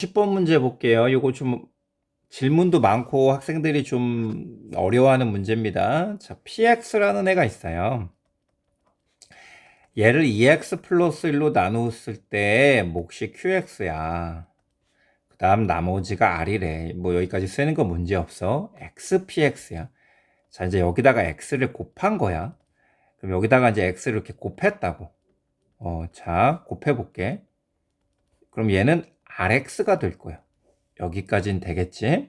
10번 문제 볼게요. 요거 좀 질문도 많고 학생들이 좀 어려워하는 문제입니다. 자, px라는 애가 있어요. 얘를 2x 플러스 1로 나누었을 때 몫이 qx야. 그 다음 나머지가 r이래. 뭐 여기까지 쓰는 거 문제 없어. xpx야. 자, 이제 여기다가 x를 곱한 거야. 그럼 여기다가 이제 x를 이렇게 곱했다고. 어, 자, 곱해볼게. 그럼 얘는 rx가 될 거야. 여기까지는 되겠지?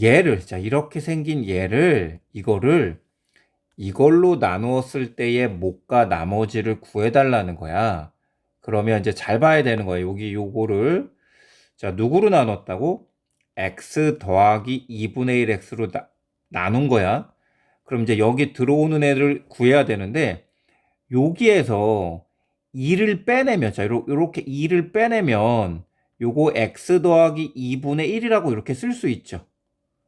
얘를, 자, 이렇게 생긴 얘를, 이거를 이걸로 나누었을 때의 목과 나머지를 구해달라는 거야. 그러면 이제 잘 봐야 되는 거야. 여기 요거를. 자, 누구로 나눴다고? x 더하기 2분의 1x로 나, 나눈 거야. 그럼 이제 여기 들어오는 애를 구해야 되는데, 여기에서 2를 빼내면, 자, 요- 요렇게 2를 빼내면, 요거 x 더하기 2분의 1이라고 이렇게 쓸 수 있죠.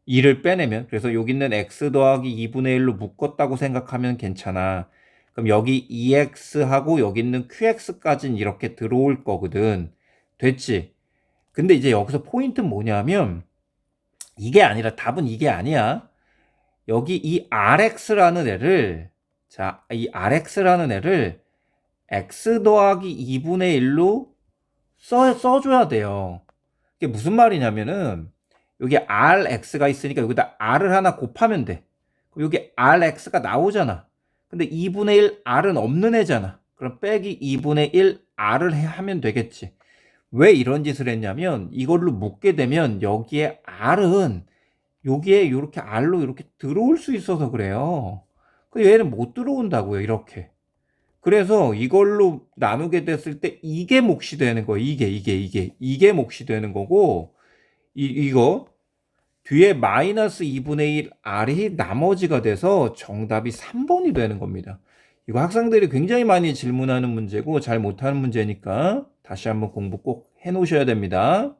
2를 빼내면. 그래서 여기 있는 x 더하기 2분의 1로 묶었다고 생각하면 괜찮아. 그럼 여기 2x하고 여기 있는 qx까지는 이렇게 들어올 거거든. 됐지? 근데 이제 여기서 포인트는 뭐냐면, 이게 아니라, 답은 이게 아니야. 여기 이 rx라는 애를, 자, 이 rx라는 애를 x 더하기 2분의 1로 써, 써줘야 돼요. 이게 무슨 말이냐면은, 여기 rx가 있으니까 여기다 r을 하나 곱하면 돼. 여기 rx가 나오잖아. 근데 2분의 1 r은 없는 애잖아. 그럼 빼기 2분의 1 r을 해- 하면 되겠지. 왜 이런 짓을 했냐면, 이걸로 묶게 되면 여기에 r은 여기에 이렇게 r로 이렇게 들어올 수 있어서 그래요. 그 얘는 못 들어온다고요, 이렇게. 그래서 이걸로 나누게 됐을 때 이게 몫이 되는 거예요. 이게, 이게, 이게. 이게 몫이 되는 거고, 이, 이거, 뒤에 마이너스 2분의 1 R이 나머지가 돼서 정답이 3번이 되는 겁니다. 이거 학생들이 굉장히 많이 질문하는 문제고 잘 못하는 문제니까 다시 한번 공부 꼭 해 놓으셔야 됩니다.